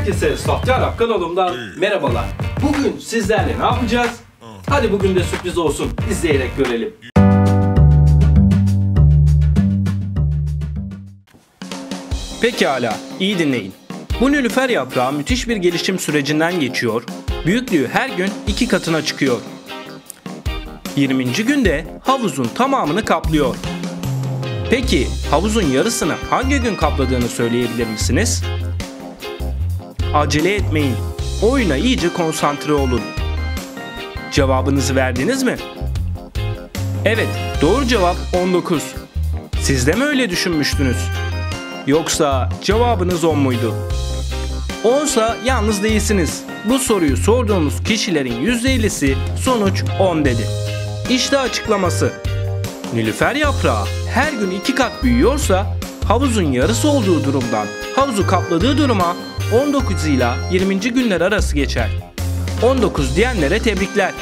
Herkese Sahte Arap kanalımdan merhabalar. Bugün sizlerle ne yapacağız? Hadi bugün de sürpriz olsun. İzleyerek görelim. Pekala, iyi dinleyin. Bu nülüfer yaprağı müthiş bir gelişim sürecinden geçiyor. Büyüklüğü her gün iki katına çıkıyor. 20. günde havuzun tamamını kaplıyor. Peki havuzun yarısını hangi gün kapladığını söyleyebilir misiniz? Acele etmeyin. Oyuna iyice konsantre olun. Cevabınızı verdiniz mi? Evet, doğru cevap 19. Siz de mi öyle düşünmüştünüz? Yoksa cevabınız 10 muydu? 10'sa yalnız değilsiniz. Bu soruyu sorduğumuz kişilerin %50'si sonuç 10 dedi. İşte açıklaması. Nilüfer yaprağı her gün iki kat büyüyorsa havuzun yarısı olduğu durumdan havuzu kapladığı duruma 19 ile 20. günler arası geçer. 19 diyenlere tebrikler.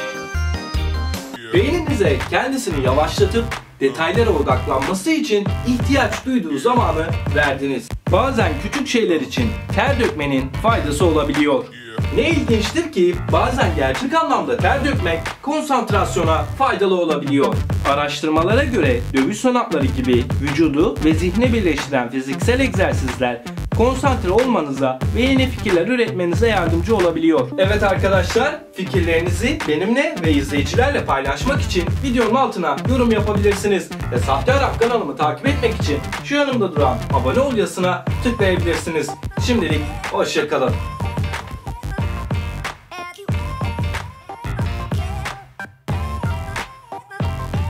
Beyninize kendisini yavaşlatıp detaylara odaklanması için ihtiyaç duyduğu zamanı verdiniz. Bazen küçük şeyler için ter dökmenin faydası olabiliyor. Ne ilginçtir ki bazen gerçek anlamda ter dökmek konsantrasyona faydalı olabiliyor. Araştırmalara göre dövüş sanatları gibi vücudu ve zihni birleştiren fiziksel egzersizler konsantre olmanıza ve yeni fikirler üretmenize yardımcı olabiliyor. Evet arkadaşlar fikirlerinizi benimle ve izleyicilerle paylaşmak için videonun altına yorum yapabilirsiniz. Ve Sahte Arap kanalımı takip etmek için şu yanımda duran abone ol yazısına tıklayabilirsiniz. Şimdilik hoşçakalın.